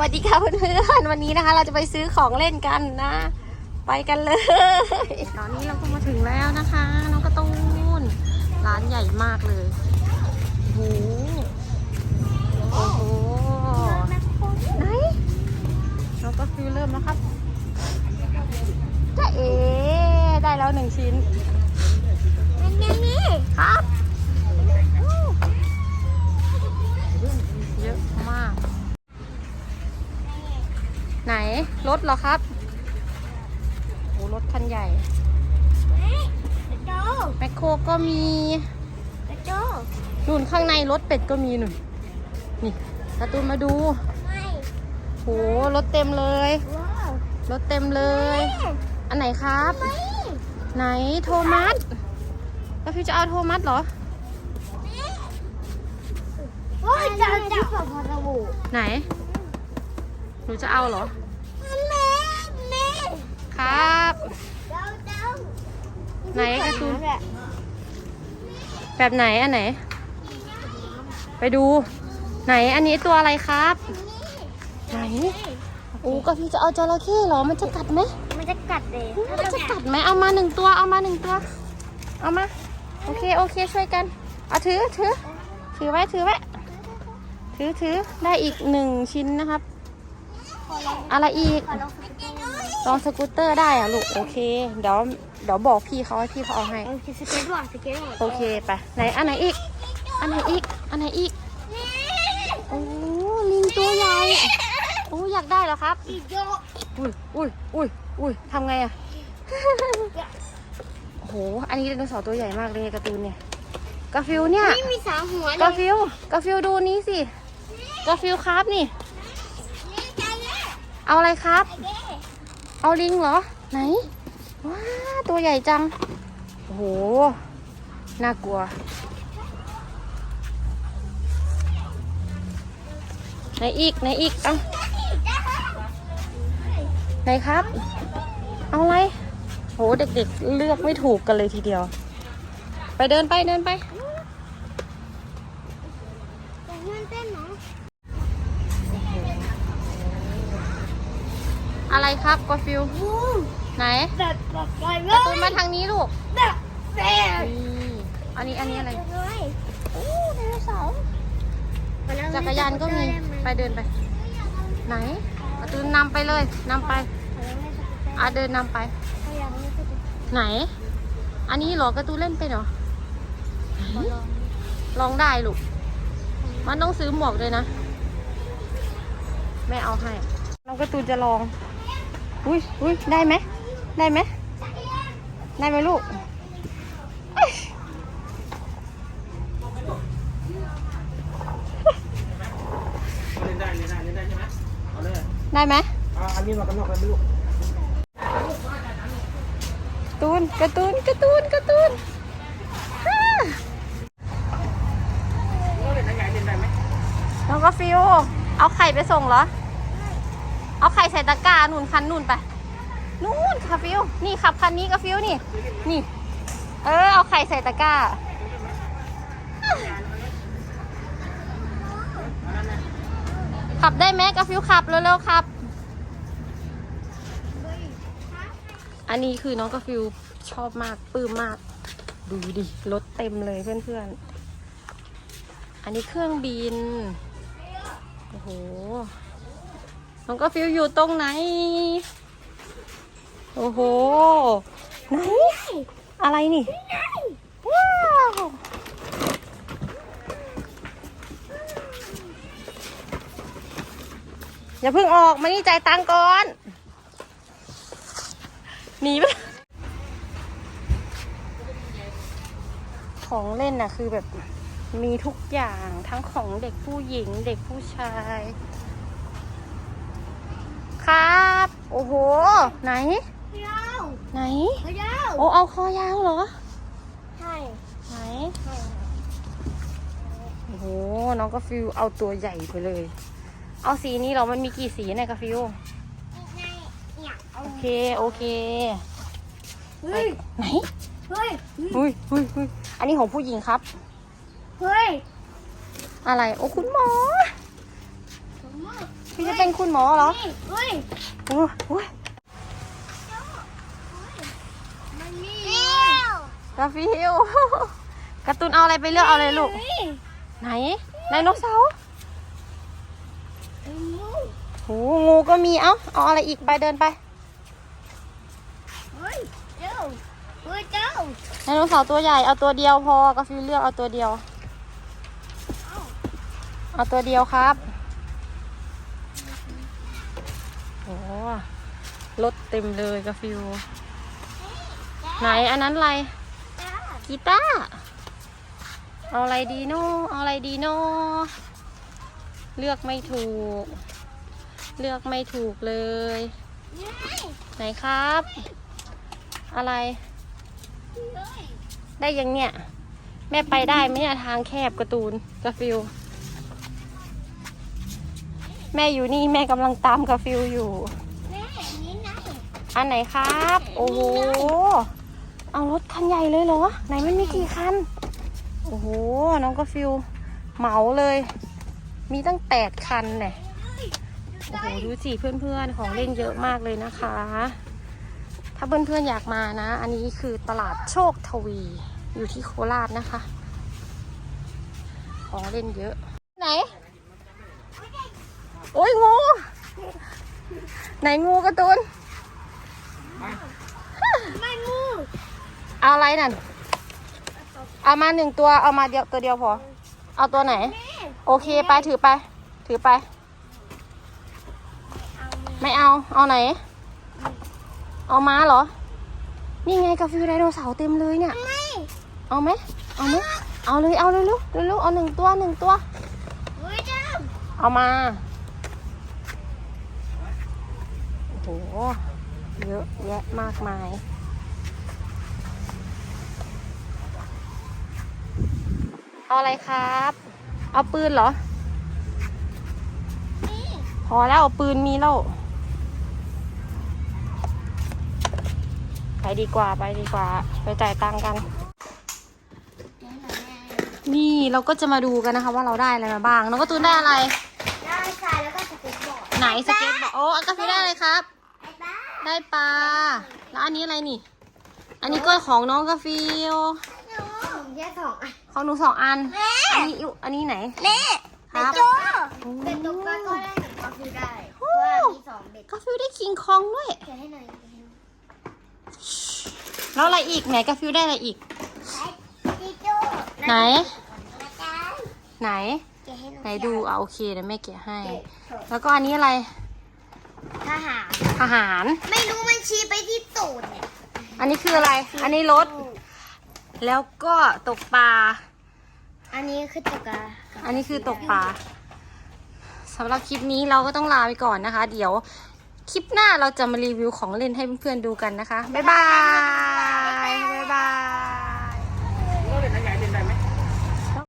วัสดีค่ะเพื่อนๆวันนี้นะคะ เราจะไปซื้อของเล่นกันนะ ไปกันเลย ตอนนี้เราก็มาถึงแล้วนะคะ น้องกระตูนร้านใหญ่มากเลยโอ้โหโอ้โหไหนน้องก็ฟิวเริ่มแล้วครับจ้าเอได้แล้วหนึ่งชิ้นมัน ไหน รถเหรอครับโอ้รถคันใหญ่กระโจแมคโครก็มีกระโจนู่นข้างในรถเป็ดก็มีหนุนนี่การะตูนมาดูไม่โหรถเต็มเลยว้าวรถเต็มเลย อันไหนครับไม่ไหนโทมัสแล้วพี่จะเอาโทมัสเหรอโอ้ยจะจะขอพอระบุไหน หนูจะเอาเหรอ แม่แม่ครับเจ้าเจ้าไหนการ์ตูน แบบไหนอันไหน ไปดู ไหนอันนี้ตัวอะไรครับ ไหนโอ้ก็พี่จะเอาจระเข้เหรอ มันจะกัดไหมมันจะกัดเลยมันจะกัดไหมเอามาหนึ่งตัว เอามาหนึ่งตัว เอามา โอเค โอเค ช่วยกัน เอาถือ ถือ ถือไว้ ถือไว้ ถือ ถือ ได้อีกหนึ่งชิ้นนะครับ อะไรอีกขอลองสเก็ตด้วยลองสกูตเตอร์ได้อะลูกโอเค เดี๋ยวเดี๋ยวบอกพี่เขาให้พี่เขาเอาให้โอเคสเก็ตด้วยสเก็ตด้วยโอเคไปไหนอันไหนอีก อันไหนอีก อันไหนอีกโอ้ลิงตัวใหญ่โอ้อยากได้เหรอครับอีกโยอุ้ยอุ้ยอุ้ยอุ้ยทำไงอะโอ้โหอันนี้ไดโนเสาร์ตัวใหญ่มากเลยการ์ตูนเนี่ยกาฟิลเนี่ยนี่มีสามหัวเลกายฟิลกาฟิลดูนี้สิกาฟิลครับนี่นี่ใจเย่ เอาอะไรครับ เอาลิงเหรอ ไหน ว้า ตัวใหญ่จัง โอ้โห น่ากลัว ไหนอีก ไหนอีก เอาไหนครับ เอาอะไรโห เด็กๆ เลือกไม่ถูกกันเลยทีเดียว ไปเดินไปเดินไป แต่มันเต้นเนาะ อะไรครับกาฟิลไหนแบบแบบไปเลการ์ตูนมาทางนี้ลูกแบบแซ่บนี่อันนี้อันนี้อะไรโอ้ไดโนเสาร์จักรยานก็มีไปเดินไป ไหนการ์ตูนนำไปเลยนำไปอะเดินนำไป ไหน อันนี้เหรอการ์ตูนเล่นไปนเหรอลองได้ลูก มันต้องซื้อหมวกด้วยนะ แม่เอาให้น้องการ์ตูนจะลอง อุ้ยอุ้ยได้ไหมได้ไหมได้ไหมลูกเอ้ยเล่นได้เล่นได้เล่นได้ใช่ไหมเอาเลยได้ไหมเอาอันนี้มากำหนดกันลูกตูนการ์ตูนการ์ตูนการ์ตูนฮ่าเล่นได้ไงเล่นได้ไหมน้องกาฟิว เอาไข่ไปส่งเหรอ เอาไข่ใส่ตะกร้านู่นคันนู่นไป นู่นกาฟิว นี่ขับคันนี้กาฟิวนี่ นี่ เออ เอาไข่ใส่ตะกร้า ขับได้ไหมกาฟิวขับเร็วๆครับ อันนี้คือน้องกาฟิวชอบมากปลื้มมาก ดูดิรถเต็มเลยเพื่อนๆ อันนี้เครื่องบิน โอ้โห น้องกาฟิวอยู่ตรงไหน โอ้โห ไหน อะไรนี่ ว้าว อย่าเพิ่งออกมานี่จ่ายตังค์ก่อน หนีไป ของเล่นน่ะคือแบบมีทุกอย่างทั้งของเด็กผู้หญิงเด็กผู้ชาย ครับ โอ้โห ไหน ยาวไหน ยาวโอ้เอาคอยาวเหรอ ใช่ไหนโอ้โห น้องกาฟิวเอาตัวใหญ่ไปเลย เอาสีนี้เหรอ มันมีกี่สีเนี่ยกาฟิวเนี่ยเอาโอเค โอเค เฮ้ย ไหน เฮ้ย อุ้ยอุ้ยอุ้ยอันนี้ของผู้หญิงครับ เฮ้ยอันอะไร โอ้คุณหมอ ผมว่า พี่จะเป็นคุณหมอเหรอนี่เฮ้ยโอ้โหมันมีเร็วกาฟิวการ์ตูนเอาอะไรไปเลือกเอาเลยลูก ไหนไดโนเสาร์โหงูก็มีเอ้าเอาอะไรอีกไปเดินไปเฮ้ยเจ้าเฮ้ยเจ้าไดโนเสาร์ตัวใหญ่เอาตัวเดียวพอกาฟิวเลือกเอาตัวเดียว เอาตัวเดียวครับ โอ้รถเต็มเลยกาฟิว ไหนอันนั้นอะไร กีตาร์เอาอะไรดีโนเอาอะไรดีโนเลือกไม่ถูก เลือกไม่ถูกเลย ไหนครับ อะไร ได้ยังเนี่ย แม่ไปได้ไหมเนี่ยทางแคบการ์ตูนกาฟิล แม่อยู่นี่แม่กำลังตามกาฟิลอยู่ แม่นี่ไงอันไหนครับ โอ้โห เอารถคันใหญ่เลยเหรอ ไหนมันมีกี่คัน โอ้โห น้องกาฟิลเหมาเลย มีตั้งแปดคันเนี่ยโอ้โห ดูสิเพื่อนๆ ของเล่นเยอะมากเลยนะคะ ถ้าเพื่อนๆ อยากมานะ อันนี้คือตลาดโชคทวี อยู่ที่โคราชนะคะ ของเล่นเยอะ ไหน โอ้ยงู ไหนงูการ์ตูนไม่มูเอาอะไรนั่น เอามาหนึ่งตัว เอามาเดียวตัวเดียวพอ เอาตัวไหนแม่โอเคไปถือไป ถือไป ไม่เอา เอาไหน เอาม้าเหรอ นี่ไงกาแฟไดโนเสาร์เต็มเลยเนี่ย ไม่เอาไหม เอาไหม เอาเลย เอาเลยลูกเร็วๆเอาหนึ่งตัวหนึ่งตัว เฮ้ยเจ้าเอามา โอ้โห เยอะแยะมากมาย เอาอะไรครับ เอาปืนเหรอนี่พอแล้วเอาปืนมีแล้ว ไปดีกว่าไปดีกว่า ไปจ่ายตังค์กันเดี๋ยวหน่อยแม่นี่เราก็จะมาดูกันนะคะว่าเราได้อะไรมาบ้าง น้องการะตูนได้อะไร ได้ทรายแล้วก็สเก็ตบอร์ดไหนสเก็ตบอร์ดโอ้อันกาแฟได้อะไรครับ ไอ้บ้าได้ปลา แล้วอันนี้อะไรนี่ อันนี้ก็ของน้องกาฟิลหนูแยกสองอะของหนูสองอัน แม่ อันนี้อยู่อันนี้ไหน แม่ครับโจเป็นตุ๊กตาก็ได้เห็นก็คือได้เพราะว่ามีสองเบ็ดกาฟิลได้คิงคองด้วยแกะให้หน่อยแกะให้หน่อยแล้วอะไรอีกไหนกาฟิลได้อะไรอีก จิโจไหนนะจ๊ะไหนแกะให้หน่อยไหนดูอะโอเคเดี๋ยวแม่แกะให้ แล้วก็อันนี้อะไร ทหาร ทหาร ไม่รู้มันชี้ไปที่ตูดเนี่ยอันนี้คืออะไร อันนี้รถ แล้วก็ตกปลา อันนี้คือตกกาอันนี้คือตกปลาสำหรับคลิปนี้เราก็ต้องลาไปก่อนนะคะ เดี๋ยวคลิปหน้าเราจะมารีวิวของเล่นให้เพื่อนๆดูกันนะคะ บ๊ายบาย